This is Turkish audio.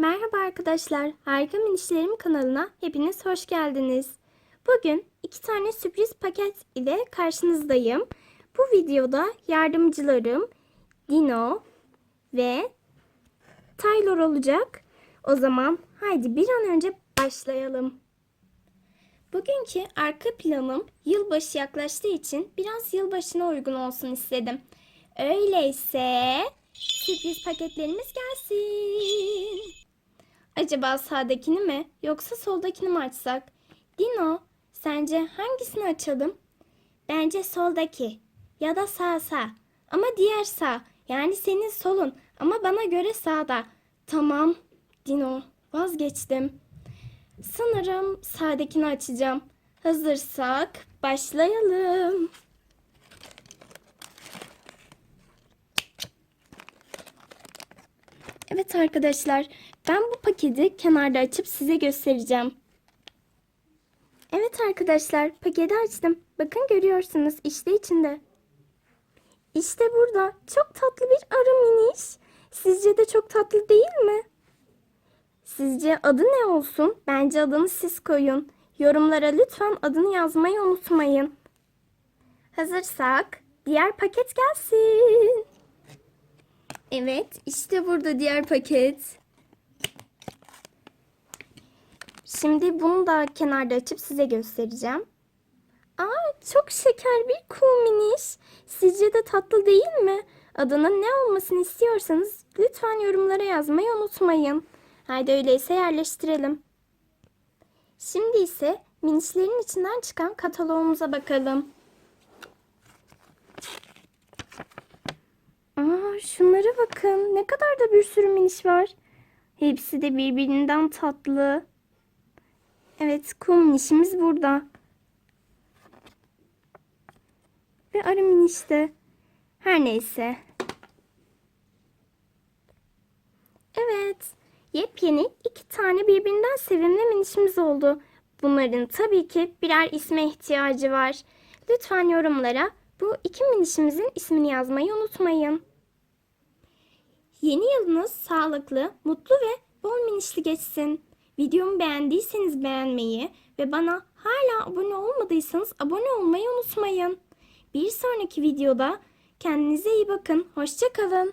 Merhaba arkadaşlar, Harika Minişlerim kanalına hepiniz hoş geldiniz. Bugün iki tane sürpriz paket ile karşınızdayım. Bu videoda yardımcılarım Dino ve Taylor olacak. O zaman haydi bir an önce başlayalım. Bugünkü arka planım yılbaşı yaklaştığı için biraz yılbaşına uygun olsun istedim. Öyleyse sürpriz paketlerimiz gelsin. Acaba sağdakini mi yoksa soldakini mi açsak? Dino, sence hangisini açalım? Bence soldaki ya da sağ sağ. Ama diğer sağ yani senin solun ama bana göre sağda. Tamam Dino vazgeçtim. Sanırım sağdakini açacağım. Hazırsak başlayalım. Evet arkadaşlar, ben bu paketi kenarda açıp size göstereceğim. Evet arkadaşlar, paketi açtım. Bakın görüyorsunuz, işte içinde. İşte burada çok tatlı bir arı miniş. Sizce de çok tatlı değil mi? Sizce adı ne olsun? Bence adını siz koyun. Yorumlara lütfen adını yazmayı unutmayın. Hazırsak diğer paket gelsin. Evet, işte burada diğer paket. Şimdi bunu da kenarda açıp size göstereceğim. Aa, çok şeker bir cool miniş. Sizce de tatlı değil mi? Adının ne olmasını istiyorsanız lütfen yorumlara yazmayı unutmayın. Haydi öyleyse yerleştirelim. Şimdi ise minişlerin içinden çıkan kataloğumuza bakalım. Aa, şunlara bakın. Ne kadar da bir sürü miniş var. Hepsi de birbirinden tatlı. Evet, kum minişimiz burada. Ve arı de. Her neyse. Evet. Yepyeni iki tane birbirinden sevimli minişimiz oldu. Bunların tabii ki birer isme ihtiyacı var. Lütfen yorumlara bu iki minişimizin ismini yazmayı unutmayın. Yeni yılınız sağlıklı, mutlu ve bol minişli geçsin. Videomu beğendiyseniz beğenmeyi ve bana hala abone olmadıysanız abone olmayı unutmayın. Bir sonraki videoda kendinize iyi bakın. Hoşçakalın.